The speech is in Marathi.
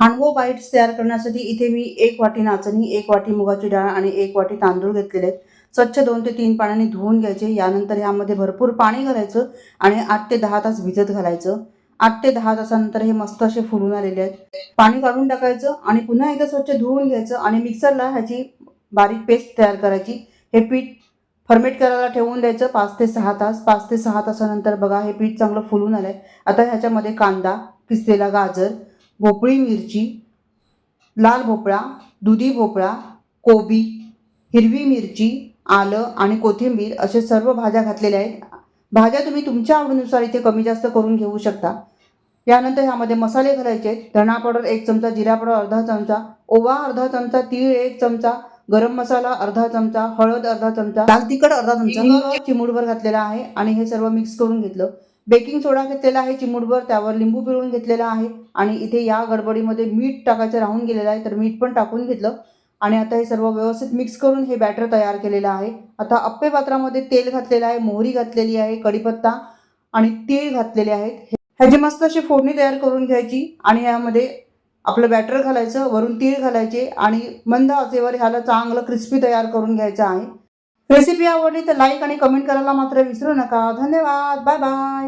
हांडवो बाईट्स तयार करण्यासाठी इथे मी एक वाटी नाचणी एक वाटी मुगाची डाळ आणि एक वाटी तांदूळ घेतलेले आहेत. स्वच्छ दोन ते तीन पाण्याने धुवून घ्यायचे. यानंतर यामध्ये भरपूर पाणी घालायचं आणि आठ ते दहा तास भिजत घालायचं. आठ ते दहा तासानंतर हे मस्त असे फुलून आलेले आहेत. पाणी काढून टाकायचं आणि पुन्हा एकदा स्वच्छ धुवून घ्यायचं आणि मिक्सरला ह्याची बारीक पेस्ट तयार करायची. हे पीठ फर्मेट करायला ठेवून द्यायचं पाच ते सहा तास. पाच ते सहा तासानंतर बघा हे पीठ चांगलं फुलून आलं आहे आता ह्याच्यामध्ये कांदा किसलेला गाजर भोपळी मिरची लाल भोपळा दुधी भोपळा कोबी हिरवी मिरची आलं आणि कोथिंबीर असे सर्व भाज्या घातलेल्या आहेत. भाज्या तुम्ही तुमच्या आवडीनुसार इथे कमी जास्त करून घेऊ शकता. यानंतर ह्यामध्ये मसाले घालायचे आहेत. धणा पावडर एक चमचा जिरा पावडर अर्धा चमचा ओवा अर्धा चमचा तीळ एक चमचा गरम मसाला अर्धा चमचा हळद अर्धा चमचा लाल तिखट अर्धा चमचा चिमूडभर घातलेला आहे आणि हे सर्व मिक्स करून घेतलं. बेकिंग सोडा घेतलेला आहे चिमूटभर त्यावर लिंबू पिळून घेतलेला आहे आणि इथे या गडबडीमध्ये मीठ टाकायचं राहून गेलेलं आहे तर मीठ पण टाकून घेतलं. आणि आता हे सर्व व्यवस्थित मिक्स करून हे बॅटर तयार केलेलं आहे. आता अप्पे पात्रामध्ये तेल घातलेलं आहे मोहरी घातलेली आहे कढीपत्ता आणि तीळ घातलेले आहेत. ह्याची मस्त अशी फोडणी तयार करून घ्यायची आणि यामध्ये आपलं बॅटर घालायचं वरून तीळ घालायचे आणि मंद आचेवर ह्याला चांगलं क्रिस्पी तयार करून घ्यायचं आहे. रेसिपी आवडली तर लाईक आणि कमेंट करायला मात्र विसरू नका. धन्यवाद. Bye bye.